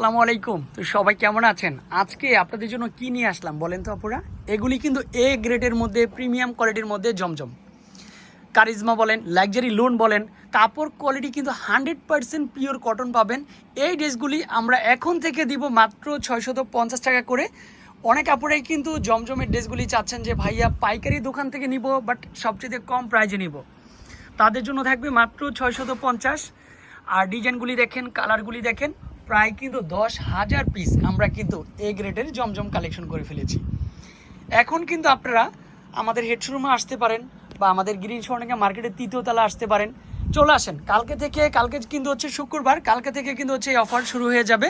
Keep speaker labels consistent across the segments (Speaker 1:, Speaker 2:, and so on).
Speaker 1: আসসালামু আলাইকুম। তো সবাই কেমন আছেন? আজকে আপনাদের জন্য কি নিয়ে আসলাম বলেন তো আপুরা? এগুলি কিন্তু এ গ্রেডের মধ্যে প্রিমিয়াম কোয়ালিটির মধ্যে জমজম। কারিজমা বলেন লাক্সারি লোন বলেন, কাপড় কোয়ালিটি কিন্তু হান্ড্রেড পার্সেন্ট পিওর কটন পাবেন। এই ড্রেসগুলি আমরা এখন থেকে দিব মাত্র ছয়শত পঞ্চাশ টাকা করে। অনেক কাপড়েই কিন্তু জমজমের ড্রেসগুলি চাচ্ছেন যে, ভাইয়া, পাইকারি দোকান থেকে নিব বাট সবচেয়ে কম প্রাইজে নিব। তাদের জন্য থাকবে মাত্র ছয়শত পঞ্চাশ। আর ডিজাইনগুলি দেখেন কালারগুলি দেখেন। প্রায় কিন্তু দশ হাজার পিস আমরা কিন্তু এ গ্রেডের জমজম কালেকশন করে ফেলেছি। এখন কিন্তু আপনারা আমাদের হেড শোরুমে আসতে পারেন বা আমাদের গ্রিন স্বর্ণিকা মার্কেটের তৃতীয় তলা আসতে পারেন। চলে আসেন। কালকে থেকে, কালকে কিন্তু হচ্ছে শুক্রবার, কালকে থেকে কিন্তু হচ্ছে এই অফার শুরু হয়ে যাবে।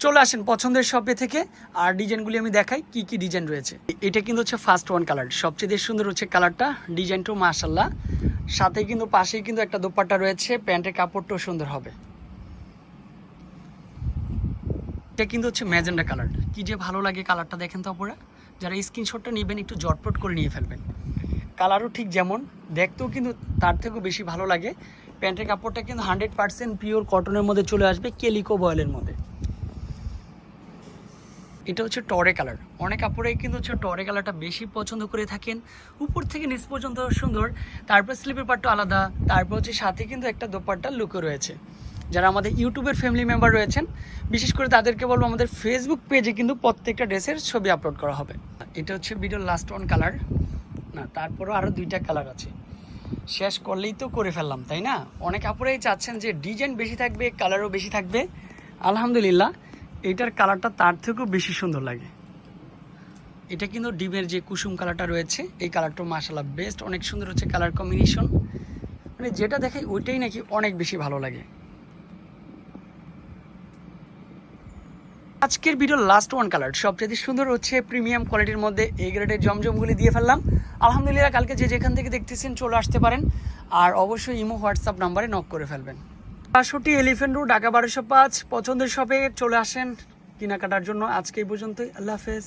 Speaker 1: চলে আসেন পছন্দের শপে থেকে। আর ডিজাইনগুলি আমি দেখাই, কি কি ডিজাইন রয়েছে। এটা কিন্তু হচ্ছে ফার্স্ট ওয়ান কালার সবচেয়ে সুন্দর হচ্ছে কালারটা ডিজাইনটাও মাশাল্লাহ সাথে কিন্তু পাশেই কিন্তু একটা দোপাট্টা রয়েছে। প্যান্টের কাপড়টাও সুন্দর হবে। এটা কিন্তু হচ্ছে ম্যাজেন্ডা কালার। কি যে ভালো লাগে কালারটা দেখেন তো আপনারা যারা স্ক্রিনশটটা নেবেন, একটু জটপট করে নিয়ে ফেলবেন। কালারও ঠিক যেমন, দেখতেও কিন্তু তার থেকেও বেশি ভালো লাগে। প্যান্টের কাপড়টা কিন্তু হান্ড্রেড পার্সেন্ট পিওর কটনের মধ্যে চলে আসবে, কেলিকো বয়েলের মধ্যে। এটা হচ্ছে টরে কালার। অনেক কাপড়েই কিন্তু হচ্ছে টরে কালারটা বেশি পছন্দ করে থাকেন। উপর থেকে নিচ পর্যন্ত সুন্দর। তারপর স্লিপের পাটটা আলাদা। তারপর হচ্ছে সাথে কিন্তু একটা দোপাট্টা লুকো রয়েছে। যারা আমাদের ইউটিউবের ফ্যামিলি মেম্বার রয়েছেন, বিশেষ করে তাদেরকে বলব আমাদের ফেসবুক পেজে কিন্তু প্রত্যেকটা ড্রেসের ছবি আপলোড করা হবে। এটা হচ্ছে ভিডিওর লাস্ট ওয়ান কালার না, তারপরও আরও দুইটা কালার আছে। শেষ করলেই তো করে ফেললাম, তাই না? অনেক আপুরাই চাচ্ছেন যে ডিজাইন বেশি থাকবে কালারও বেশি থাকবে। আলহামদুলিল্লাহ, এটার কালারটা তার থেকেও বেশি সুন্দর লাগে। এটা কিন্তু ডিমের যে কুসুম কালারটা রয়েছে, এই কালারটা মাসাল্লাহ বেস্ট অনেক সুন্দর হচ্ছে কালার কম্বিনেশন মানে যেটা দেখাই ওইটাই নাকি অনেক বেশি ভালো লাগে। আজকের ভিডিও লাস্ট ওয়ান কালার সবচেয়ে সুন্দর হচ্ছে প্রিমিয়াম কোয়ালিটির মধ্যে এই গ্রেডের জমজমগুলি দিয়ে ফেললাম। আলহামদুলিল্লাহ, কালকে যে যেখান থেকে দেখতেছেন চলে আসতে পারেন। আর অবশ্যই ইমো, হোয়াটসঅ্যাপ নাম্বারে নক করে ফেলবেন। বাষট্টি এলিফেন্ট রোড ঢাকা বারোশো পাঁচ, পছন্দের শপে চলে আসেন কেনাকাটার জন্য। আজকে এই পর্যন্তই, আল্লাহ হাফেজ।